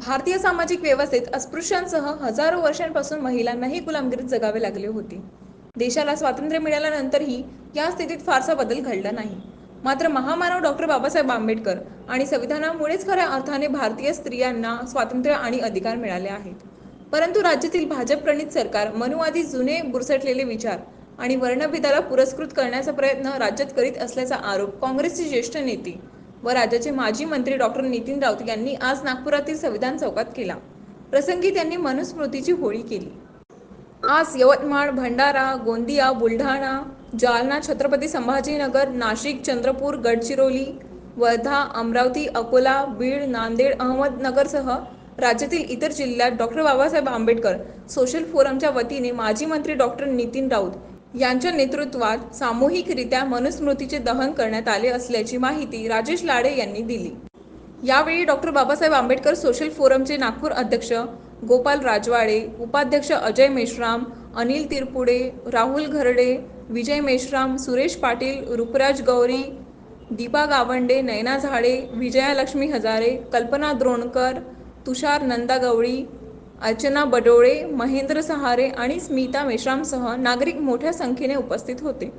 भारतीय सामाजिक व्यवस्थेत अस्पृश्यांसह हजारो वर्षांपासून महिलांनाही गुलामगिरीत जगावे लागले होते. देशाला स्वातंत्र्य मिळाल्यानंतरही या स्थितीत फारसा बदल घडला नाही. मात्र महामानव डॉक्टर बाबासाहेब आंबेडकर आणि संविधानामुळेच खऱ्या अर्थाने भारतीय स्त्रियांना स्वातंत्र्य आणि अधिकार मिळाले आहेत. परंतु राज्यातील भाजप प्रणित सरकार मनुवादी जुने बुरसटलेले विचार आणि वर्णभेदाला पुरस्कृत करण्याचा प्रयत्न राज्यात करीत असल्याचा आरोप काँग्रेसचे ज्येष्ठ नेते व राज्याचे माजी मंत्री डॉक्टर नितीन राऊत यांनी आज नागपुरातील संविधान चौकात केला. प्रसंगी त्यांनी मनुस्मृतीची होळी केली. आज यवतमाळ भंडारा गोंदिया बुलढाणा जालना छत्रपती संभाजीनगर नाशिक चंद्रपूर गडचिरोली वर्धा अमरावती अकोला बीड नांदेड अहमदनगरसह राज्यातील इतर जिल्ह्यात डॉक्टर बाबासाहेब आंबेडकर सोशल फोरमच्या वतीने माजी मंत्री डॉक्टर नितीन राऊत यांच्या नेतृत्वात सामूहिकरित्या मनुस्मृतीचे दहन करण्यात आले असल्याची माहिती राजेश लाडे यांनी दिली. यावेळी डॉक्टर बाबासाहेब आंबेडकर सोशल फोरमचे नागपूर अध्यक्ष गोपाल राजवाडे उपाध्यक्ष अजय मेश्राम अनिल तिरपुडे राहुल घरडे विजय मेश्राम सुरेश पाटील रुपराज गौरी दीपा गावंडे नयना झाडे विजयालक्ष्मी हजारे कल्पना द्रोणकर तुषार नंदा गवळी अर्चना बडोळे महेंद्र सहारे आणि स्मिता मेश्रामसह नागरिक मोठ्या संख्येने उपस्थित होते.